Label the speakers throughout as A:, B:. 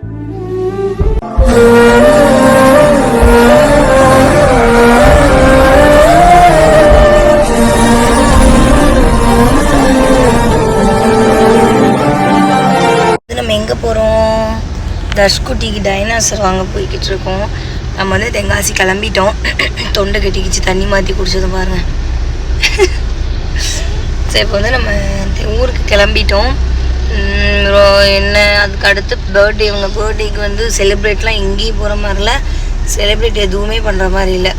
A: எங்கே போகிறோம் தஷ்குட்டிக்கு டைனாசர் வாங்க போய்கிட்டு இருக்கோம். நம்ம வந்து தெங்காசி கிளம்பிட்டோம். தொண்டை கட்டிக்கிச்சு தண்ணி மாற்றி குடிச்சது பாருங்கள் சரி இப்போ வந்து நம்ம ஊருக்கு கிளம்பிட்டோம். என்ன? அதுக்கு அடுத்து பர்த்டே இவங்க பர்த்டேக்கு வந்து செலிப்ரேட்லாம் எங்கேயும் போகிற மாதிரில செலிப்ரேட் எதுவுமே பண்ணுற மாதிரி இல்லை.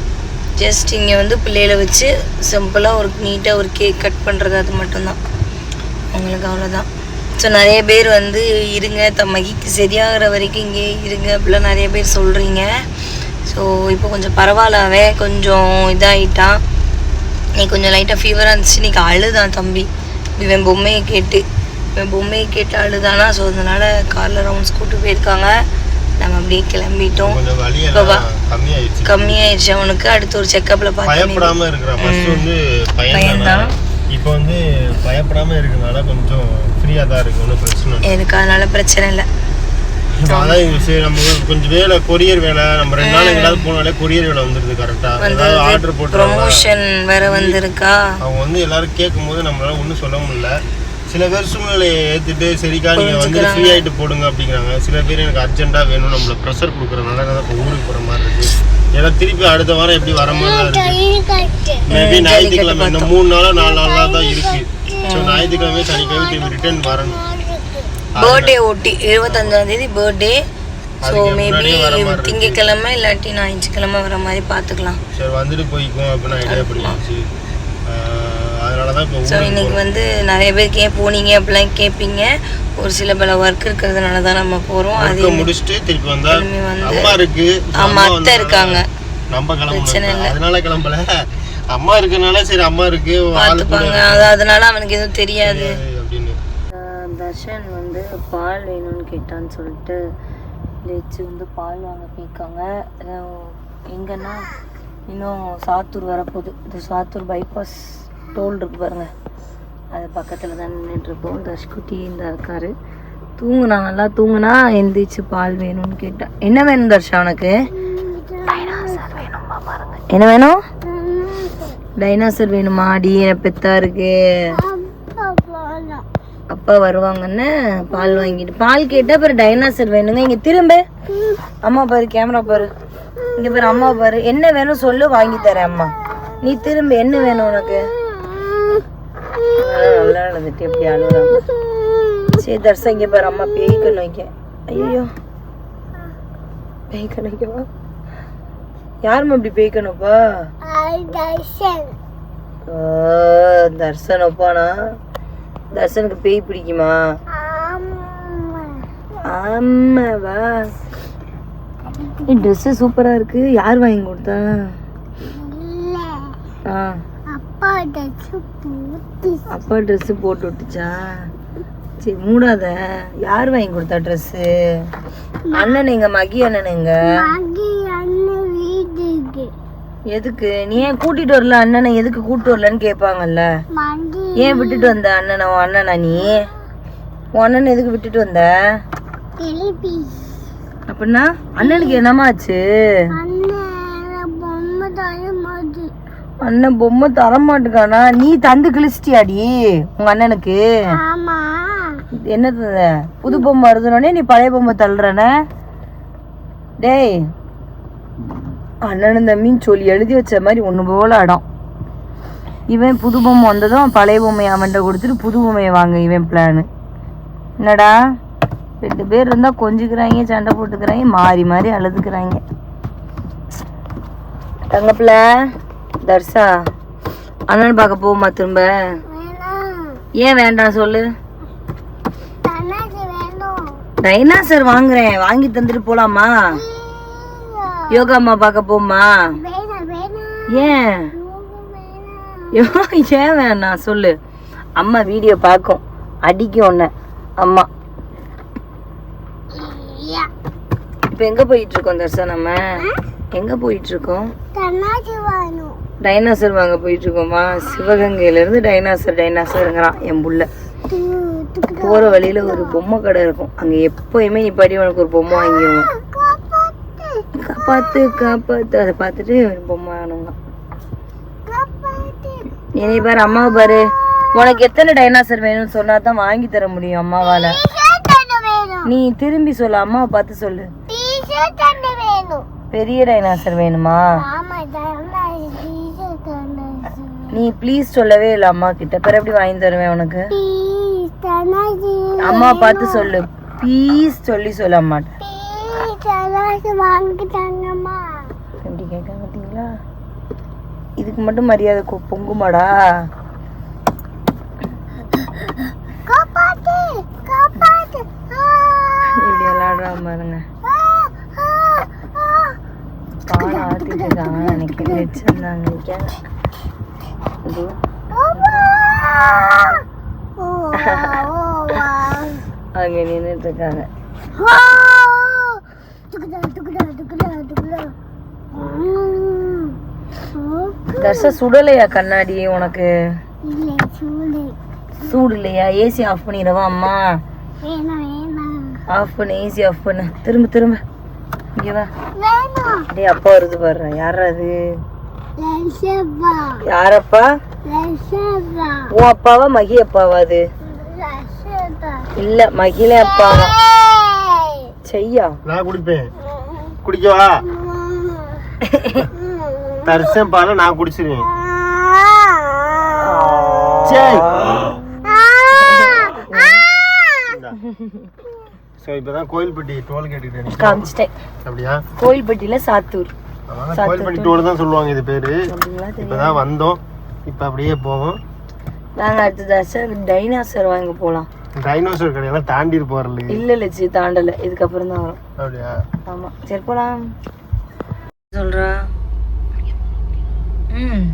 A: ஜஸ்ட் இங்கே வந்து பிள்ளைகளை வச்சு சிம்பிளாக ஒரு நீட்டாக ஒரு கேக் கட் பண்ணுறது அது மட்டும்தான். அவங்களுக்கு அவ்வளோதான் ஸோ நிறைய பேர் வந்து இருங்க தம்மகிக்கு சரியாகிற வரைக்கும் இங்கே இருங்க அப்படிலாம் நிறைய பேர் சொல்கிறீங்க ஸோ இப்போ கொஞ்சம் பரவாயில்லவே கொஞ்சம் இதாகிட்டான் நீ கொஞ்சம் லைட்டாக ஃபீவராக இருந்துச்சு இன்னைக்கு அழுதான் தம்பி. இவன் பொம்மையை கேட்டு. இவன் பொம்மையை கேட்டு அழுதானா? ஸோ அதனால காரில் ரவுண்ட்ஸ் கூட்டு போயிருக்காங்க. நம்ம அப்படியே கிளம்பிட்டோம். இப்போ
B: கம்மியாயிடுச்சு.
A: அவனுக்கு அடுத்து ஒரு செக்கப்பில் பார்த்து
B: பையன்
A: பையன்தான்.
B: இப்போ வந்து பயப்படாம இருக்கறனால கொஞ்சம் ஃப்ரீயா தான் இருக்கு. ஒன்றும் பிரச்சனை
A: எனக்கு அதனால பிரச்சனை இல்லை.
B: அதான் சரி நம்ம கொஞ்சம் வேலை கொரியர் வேலை. நம்ம ரெண்டு நாள் எங்கேயாவது போனாலே கொரியர் வேலை வந்துருது கரெக்டா ஏதாவது ஆர்டர் போட்டு
A: ப்ரொமோஷன் வேற வந்திருக்கா?
B: அவங்க வந்து எல்லாரும் கேட்கும் போது நம்மளால ஒன்றும் சொல்ல முடியல. சில பேர் சூழ்நிலையை ஏற்றுட்டு சரிக்கா நீங்கள் வந்து ஃப்ரீ ஆகிட்டு போடுங்க அப்படிங்கிறாங்க. சில பேர் எனக்கு அர்ஜென்ட்டாக வேணும் நம்மள ப்ரெஷர் கொடுக்குறதுனால நான் இப்போ ஊருக்கு போகிற மாதிரி இருக்கு. ஏன்னா திருப்பி அடுத்த வாரம் எப்படி வர மாதிரி தான் இருக்கு. மேபி ஞாயிற்றுக்கிழமை இந்த மூணு நாளா நாலு நாளாக தான் இருக்கு. ஸோ ஞாயிற்றுக்கிழமை சனிக்கிழமை திரும்பி ரிட்டர்ன் வரணும்.
A: பர்த்டே ஒட்டி இருபத்தஞ்சாம் தேதி பர்த்டே ஸோ மேபி. திங்கக்கிழமை இல்லாட்டி ஞாயிற்றுக்கிழமை வர மாதிரி பார்த்துக்கலாம்.
B: சரி வந்துட்டு போய்க்கும் அப்படின்னு ஐடியா இப்போ
A: ஸோ இன்னைக்கு வந்து நிறைய பேர் ஏன் போனீங்க அப்படிலாம் கேட்பீங்க ஒரு சில பல ஒர்க் இருக்கிறதுனால தான் நம்ம போகிறோம் அது
B: முடிச்சுட்டு திருப்பி வந்தா அம்மா இருக்கு.
A: ஆமா,
B: அம்மா
A: அத்தை இருக்காங்க.
B: நம்ம
A: இல்லை.
B: அதனால கிளம்பல. அம்மா இருக்கனால சரி அம்மா இருக்கு
A: பார்த்துப்பாங்க. அது அதனால அவனுக்கு எதுவும் தெரியாது. தர்ஷன் வந்து பால் வேணும்னு கேட்டான்னு சொல்லிட்டு லேச்சு வந்து பால் வாங்க போயிருக்காங்க. அதான் எங்கன்னா இன்னும் சாத்தூர் வரப்போகுது. இது சாத்தூர் பைபாஸ் டோல் இருக்கு பாருங்க. அது பக்கத்தில் தான் நின்றுட்டுருக்கோம் தர்ஷ்குட்டி இந்த இருக்காரு தூங்குனா நல்லா தூங்குனா எந்திரிச்சு பால் வேணும்னு கேட்டேன் என்ன வேணும் தர்ஷா உனக்கு? டைனாசர் வேணுமா பாருங்க. என்ன வேணும்? டைனாசர் வேணுமா அடி பெத்தா இருக்கு? அப்பா வருவாங்கன்னு பால் வாங்கிட்டு பால் கேட்டா அப்புறம் டைனாசர் வேணுங்க. இங்க திரும்ப. அம்மா பாரு கேமரா பாரு. இங்க பாரு அம்மா பாரு. என்ன வேணும் சொல்லு வாங்கி தரேன் அம்மா. நீ திரும்ப என்ன வேணும் உனக்கு? நல்லா நடந்துட்டு எப்படி அழுகுறாங்க சரி தர்சா இங்க பாரு அம்மா பேய்க்க நோய்க்க. ஐயோ பேய்க்க நோய்க்கவா யாரும்மா இப்படி பேய்க்கணும்ப்பா ஓ, தர்சனப்பானா தர்சனுக்கு பேய் பிடிக்குமா? ஆமாவா ட்ரெஸ் சூப்பரா இருக்கு. யார் வாங்கி கொடுத்தா? ஆ. அப்பா ட்ரெஸ் போட்டு விட்டுச்சா? சரி மூடாத. யார் வாங்கி கொடுத்தா ட்ரெஸ் அண்ணன் எங்க? மகி அண்ணன் எங்க? எதுக்கு? நீ ஏன் கூட்டிட்டு வரல? அண்ணனை எதுக்கு கூட்டிட்டு வரலன்னு கேட்பாங்கல்ல. ஏன் விட்டுட்டு வந்த அண்ணனை? உன் அண்ணனா நீ? உன் அண்ணன் எதுக்கு விட்டுட்டு வந்த? அப்படின்னா அண்ணனுக்கு என்னமா அண்ணன் பொம்மை தர மாட்டுக்கானா நீ தந்து கிழிச்சிட்டியாடி உங்க அண்ணனுக்கு? என்ன தந்த புது பொம்மை வருதுனோடனே நீ பழைய பொம்மை தள்ளுறன? டேய் அண்ணனும் தம்பின்னு சொல்லி எழுதி வச்ச மாதிரி ஒன்று போல இடம் இவன் புது பொம்மை வந்ததும் பழைய பொம்மையை அவன்கிட்ட கொடுத்துட்டு புது பொம்மையை வாங்க இவன் பிளானு என்னடா? ரெண்டு பேர் இருந்தால் கொஞ்சிக்கிறாங்க சண்டை போட்டுக்கிறாங்க மாறி மாறி அழுதுக்கிறாங்க. தங்கப்பிள்ள தர்ஷா அண்ணன் பார்க்க போகுமா திரும்ப? ஏன் வேண்டாம் சொல்லு? டைனாசர் வாங்குறேன். வாங்கி தந்துட்டு போலாமா? யோகா அம்மா பார்க்க போமா ஏன்? ஏன் வேணாம் சொல்லு. அம்மா வீடியோ பார்க்கும். அடிக்கும் உன்னை. அம்மா. இப்போ எங்க போயிட்டு இருக்கோம் தர்ஷா நம்ம? எங்க போயிட்டு இருக்கோம்? டைனாசர் வாங்க போயிட்டு இருக்கோமா சிவகங்கையில இருந்து டைனாசர் டைனாசருங்கிறான் என் புள்ள. போற வழியில ஒரு பொம்மை கடை இருக்கும். அங்க எப்பயுமே நீ படி உனக்கு ஒரு பொம்மை வாங்கிடுவோம். காப்பாத்து காப்பாத்து. அதை பார்த்துட்டு ஒரு பொம்மை வாங்கணுங்க. என்னை பாரு அம்மாவை பாரு. உனக்கு எத்தனை டைனாசர் வேணும்னு சொன்னா தான் வாங்கி தர முடியும் அம்மாவால. நீ திரும்பி சொல்லு அம்மாவை பார்த்து சொல்லு. பெரிய டைனாசர் வேணுமா? நீ ப்ளீஸ் சொல்லவே இல்லை அம்மா கிட்ட. பிறகு எப்படி வாங்கி தருவேன் உனக்கு? அம்மா பார்த்து சொல்லு. ப்ளீஸ் சொல்லி சொல்லு
C: தாங்கம்மா
A: எப்படி கேட்க பார்த்தீங்களா இதுக்கு மட்டும் மரியாதை பொங்குமாடா? இப்படி விளாடுறா பாருங்க.
C: ஆ, ஆ, ஆ.
A: பாடம் ஆத்திட்டு இருக்காங்க நினைக்கிறேன். வச்சிருந்தாங்க நினைக்கிறேன். அங்க நின்றுட்டு இருக்காங்க. தர்ஷா சுடலையா கண்ணாடி உனக்கு.
C: சூடு.
A: இல்லையா ஏசி ஆஃப் பண்ணிடவா அம்மா. ஆஃப் பண்ணு ஏசி ஆஃப் பண்ணு. திரும்ப திரும்ப. இங்க வா. அப்பா வருது பாரு யாரா அது? யாரப்பா? உன் அப்பாவா மகி அப்பாவா அது. இல்ல மகிழ அப்பாவா. செய்யா.
B: நான் குடிப்பேன். குடிக்கவா?
C: ம்.
B: தரிசனம் பால நான் குடிச்சிருவேன். ஸோ இப்போதான் கோயில்பட்டி டோல் கேட்டுக்கிட்டு நிக்கிறோம்.
A: காமிச்சிட்டேன்.
B: அப்படியா?
A: கோயில்பட்டியில சாத்தூர்.
B: கோயில்பட்டி டோல் தான் சொல்லுவாங்க இது பேரு. இப்போதான் வந்தோம். இப்போ அப்படியே போவோம்.
A: நாங்க அடுத்த தசை டைனாசர் வாங்க போலாம்.
B: டைனோசர் கடையெல்லாம் தாண்டி போறல
A: இல்ல லட்சி தாண்டல. இதுக்கப்புறம் தான் வரும்.
B: அப்படியா?
A: ஆமா. சரி போலாம். சொல்றா. ம்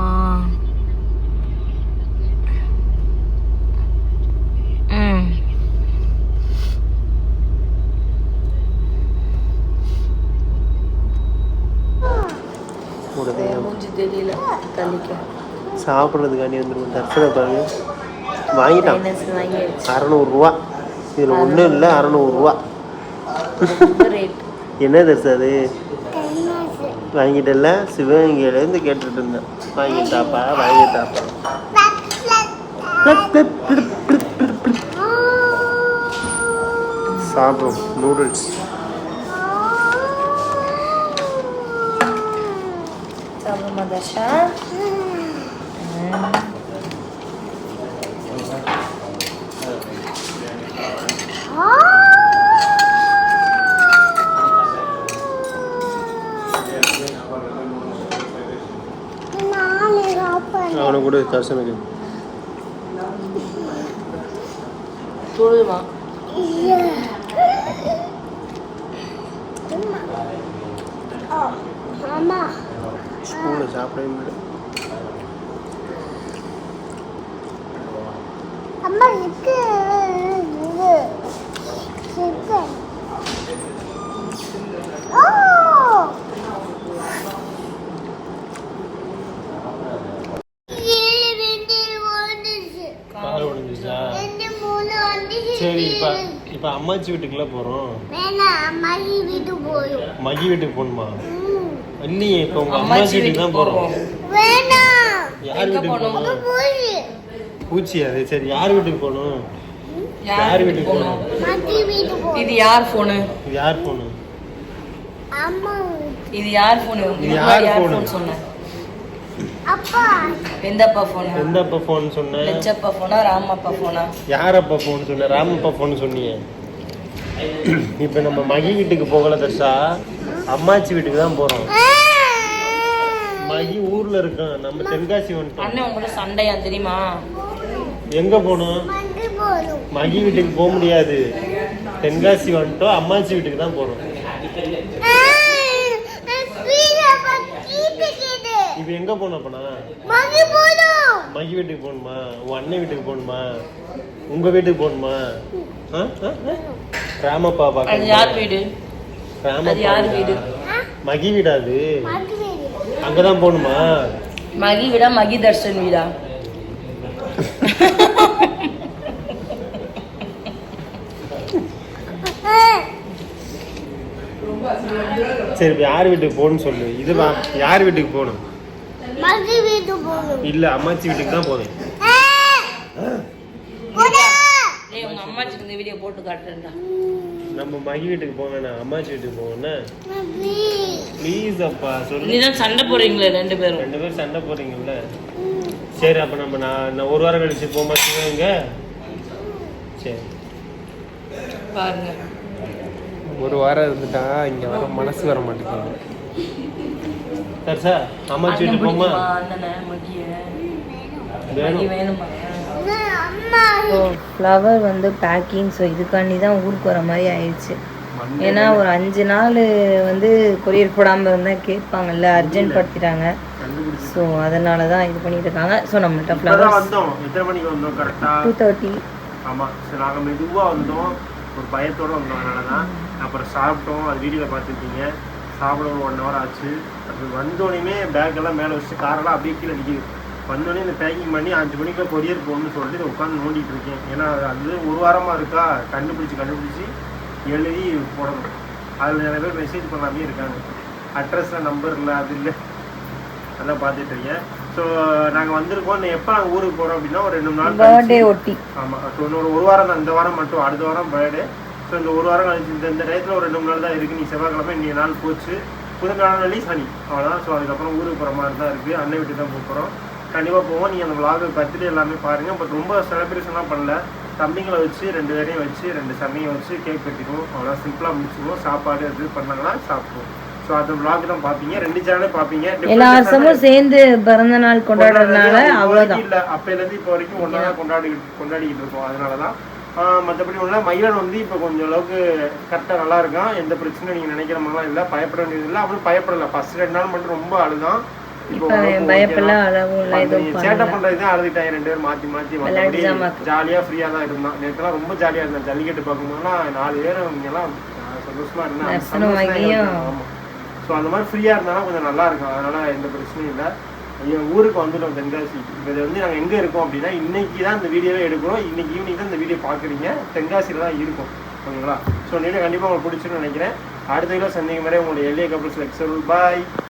A: ஆ ம் மூஞ்சி தெரியல
B: சாப்பிட்றதுக்காண்டி வந்துருவோம். தரிசனம் பாருங்க. வாங்கிட்டான். அறநூறுரூவா இதில் ஒன்றும் இல்லை அறநூறுரூவா என்ன தரிசனம் அது? வாங்கிட்டல சிவகங்கையிலேருந்து கேட்டுட்டு இருந்தேன். வாங்கிட்டாப்பா வாங்கிட்டாப்பா. சாப்பிடும் நூடுல்ஸ்
A: சாப்பிடுமா தர்ஷா
B: அவனை கூட தரிசனுக்கு
A: தொழுமா
C: அம்மா
B: ஸ்கூலில் சாப்பிடவே முடியல
C: அம்மா இருக்கு இது சிக்கன் ஓ ஏழு ரெண்டு வந்துச்சு
B: கால் உடஞ்சிச்சா
C: ரெண்டு மூணு வந்துச்சு
B: சரி இப்போ அம்மாச்சி வீட்டுக்குள்ள போகிறோம்
C: போயும்
B: மகி வீட்டுக்கு போகணுமா?
C: ம்.
B: இல்லையே இப்போ உங்கள் அம்மாச்சி வீட்டுக்கு தான் போகிறோம் யார் வீட்டுக்கு போகணும்? பூச்சி அது சரி யார் வீட்டுக்கு போகணும்? யார் வீட்டுக்கு போகணும்?
A: இது யார் போனு
B: இது யார் போகணும்
C: அம்மா
A: இது யார் போனு
B: இது யார் phone?
A: சொன்னேன்.
C: அப்பா.
A: எந்தப்பா போனு
B: எந்த அப்பா ஃபோன் சொன்னேன்
A: லட்சப்பா போனா ராமப்பா போனா
B: யார் அப்பா ஃபோன் சொன்ன? ராமப்பா ஃபோன் சொன்னியே. இப்போ நம்ம மகி வீட்டுக்கு போகல தர்ஷா. அம்மாச்சி வீட்டுக்கு தான் போகிறோம் மகி ஊரில் இருக்கோம் நம்ம தென்காசி வந்துட்டோம்.
A: அண்ணன் உங்களோட சண்டையா தெரியுமா?
B: எங்கே
C: போதும்
B: மகி வீட்டுக்கு போக முடியாது. தென்காசி வந்துட்டோம். அம்மாச்சி வீட்டுக்கு தான் போகிறோம் இப்போ எங்கே போகணும் அப்பனா?
C: மகி
B: வீட்டுக்கு போகணுமா? உன் அண்ணன் வீட்டுக்கு போகணுமா? உங்கள் வீட்டுக்கு போகணுமா? ஆ ஆ, ஆ? ராமப்பா
A: அது
B: பார்க்க
A: யார் வீடு? அது யார் வீடு?
B: மகி வீடா அது?
C: மகி வீடு.
B: அங்கதான் போகணுமா?
A: மகி வீடா மகி தர்ஷன் வீடா?
B: சரி இப்ப யார் வீட்டுக்கு போகணும்னு சொல்லு. இது யார் வீட்டுக்கு போகணும்? இல்ல அம்மாச்சி வீட்டுக்கு தான் போவேன்.
A: ஏய் உங்க அம்மாச்சிக்கு இந்த வீடியோ போட்டு காட்டுறேன்டா.
B: நம்ம மகி வீட்டுக்கு போவேண்ணா அம்மாச்சி வீட்டுக்கு
C: மகி
B: ப்ளீஸ் அப்பா சொல்லு.
A: நீதான் சண்டை போடுறீங்களே ரெண்டு பேரும்.
B: ரெண்டு பேரும் சண்டை போடுறீங்கல்ல? சரி அப்ப நம்ம நான் ஒரு வாரம் கழிச்சு போக மாட்டேங்க சரி.
A: பாருங்க.
B: ஒரு வாரம் இருந்துட்டா இங்க வர மனசு வர மாட்டேங்குது. அம்மாச்சி
A: அண்ணன்
B: வீட்டுக்கு போமா
C: அம்மா.
A: ஃப்ளவர் வந்து பேக்கிங் ஸோ இதுக்காண்டி தான் ஊருக்கு வர மாதிரி ஆயிடுச்சு. ஏன்னா ஒரு அஞ்சு நாள் வந்து கொரியர் போடாமல் இருந்தால் கேட்பாங்கல்ல அர்ஜென்ட் படுத்திட்டாங்க ஸோ அதனால தான் இது பண்ணிட்டு இருக்காங்க. ஸோ நம்மள்ட்ட ஃப்ளவர்ஸ்
B: வந்தோம். எத்தனை மணிக்கு வந்தோம்? கரெக்டா
A: டூ தேர்ட்டி
B: ஆமா சரி நாங்க மெதுவா வந்தோம். ஒரு பயத்தோட வந்தோம் அதனால தான் அப்புறம் சாப்பிட்டோம். அது வீடியோவில் பார்த்துருக்கீங்க. சாப்பிட ஒரு ஒன் ஹவர் ஆச்சு. அது வந்தோடனே பேக் எல்லாம் மேலே வச்சு காரெல்லாம் அப்படியே கீழே நிற்கிது வந்தோடனே இந்த பேக்கிங் பண்ணி அஞ்சு மணிக்கு கொரியர் போகணும்னு சொல்லிட்டு இதை உட்காந்து நோண்டிட்டு இருக்கேன். ஏன்னா அது ஒரு வாரமா இருக்கா? கண்டுபிடிச்சி கண்டுபிடிச்சி எழுதி போடணும். அதில் நிறைய பேர் மெசேஜ் பண்ணாமே இருக்காங்க. அட்ரஸில் நம்பர் இல்லை அது இல்லை. அதான் பார்த்துட்டு இருக்கேன். ஸோ நாங்கள் வந்திருக்கோம். எப்போ நாங்கள் ஊருக்கு போகிறோம் அப்படின்னா ஒரு ரெண்டு மூணு நாள்
A: ஒட்டி.
B: ஆமாம் ஸோ இன்னொரு ஒரு வாரம் தான். இந்த வாரம் மட்டும் அடுத்த வாரம் பர்த்டே ஸோ இந்த ஒரு வாரம் கழிச்சு இந்த இந்த டயத்தில் ஒரு ரெண்டு மூணு நாள் தான் இருக்குது நீ செவ்வாய்க்கிழமை இன்னைக்கு நாள் போச்சு. புதன்கிழமை சனி அவ்வளோதான் ஸோ அதுக்கப்புறம் ஊருக்கு போகிற மாதிரி தான் இருக்குது அண்ணன் வீட்டுக்கு தான் போக போகிறோம் கண்டிப்பாக போவோம். நீங்கள் அந்த vlog பர்த்டே எல்லாமே பாருங்கள் பட் ரொம்ப செலிப்ரேஷன்லாம் பண்ணல. தம்பிங்களை வச்சு ரெண்டு பேரையும் வச்சு ரெண்டு சன்னையும் வச்சு கேக் கட்டிக்குவோம் அவ்வளோ சிம்பிளாக முடிச்சுக்குவோம். சாப்பாடு அது பண்ணாங்கன்னா சாப்பிடுவோம். ஸோ அந்த தான் பார்ப்பீங்க ரெண்டு சேனலே பார்ப்பீங்க
A: எல்லா
B: different
A: வருஷமும் சேர்ந்து பிறந்த நாள் கொண்டாடுறதுனால
B: கொண்டாடுறது
A: அவ்வளோதான்
B: இல்ல. அப்பையில இருந்து இப்போ வரைக்கும் ஒன்றா கொண்டாடி கொண்டாடிக்கிட்டு இருக்கோம். அதனால தான் மற்றபடி ஒன்றும் மயிலன் வந்து இப்போ கொஞ்சம் அளவுக்கு கரெக்டாக நல்லா இருக்கான். எந்த பிரச்சனையும் நீங்கள் நினைக்கிற மாதிரிலாம் இல்லை. பயப்பட வேண்டியது இல்லை அவனும் பயப்படல. ஃபர்ஸ்ட் ரெண்டு நாள் மட்டும் ரொம்ப அழுதான். சேட்டை பண்றது தான் அழுதுட்டாங்க ரெண்டு பேரும். மாத்தி மாத்தி. ஜாலியா ஃப்ரீயா தான் இருந்தான். நேற்றுலாம் ரொம்ப ஜாலியா இருந்தான். ஜல்லிக்கட்டு பார்க்கும்போதுலாம் நாலு பேரும் இங்கெல்லாம் சந்தோஷமா. இருந்தாங்க ஸோ அந்த மாதிரி ஃப்ரீயா இருந்தாலும் கொஞ்சம் நல்லா இருக்கும். அதனால எந்த பிரச்சனையும் இல்லை. ஐயோ ஊருக்கு வந்துட்டோம் தென்காசி. இப்போ இது வந்து நாங்கள் எங்கே இருக்கோம் அப்படின்னா இன்னைக்கு தான் இந்த வீடியோவே எடுக்கிறோம். இன்னைக்கு ஈவினிங் தான் இந்த வீடியோ பார்க்குறீங்க தென்காசியில் தான் இருக்கும். ஓகேங்களா? ஸோ நீங்க கண்டிப்பாக உங்களுக்கு பிடிச்சிருன்னு நினைக்கிறேன். அடுத்த வீடியோ சந்திக்கும் வரை உங்களுடைய எல்ஏ கப்பல்ஸ் லெக்சர் பாய்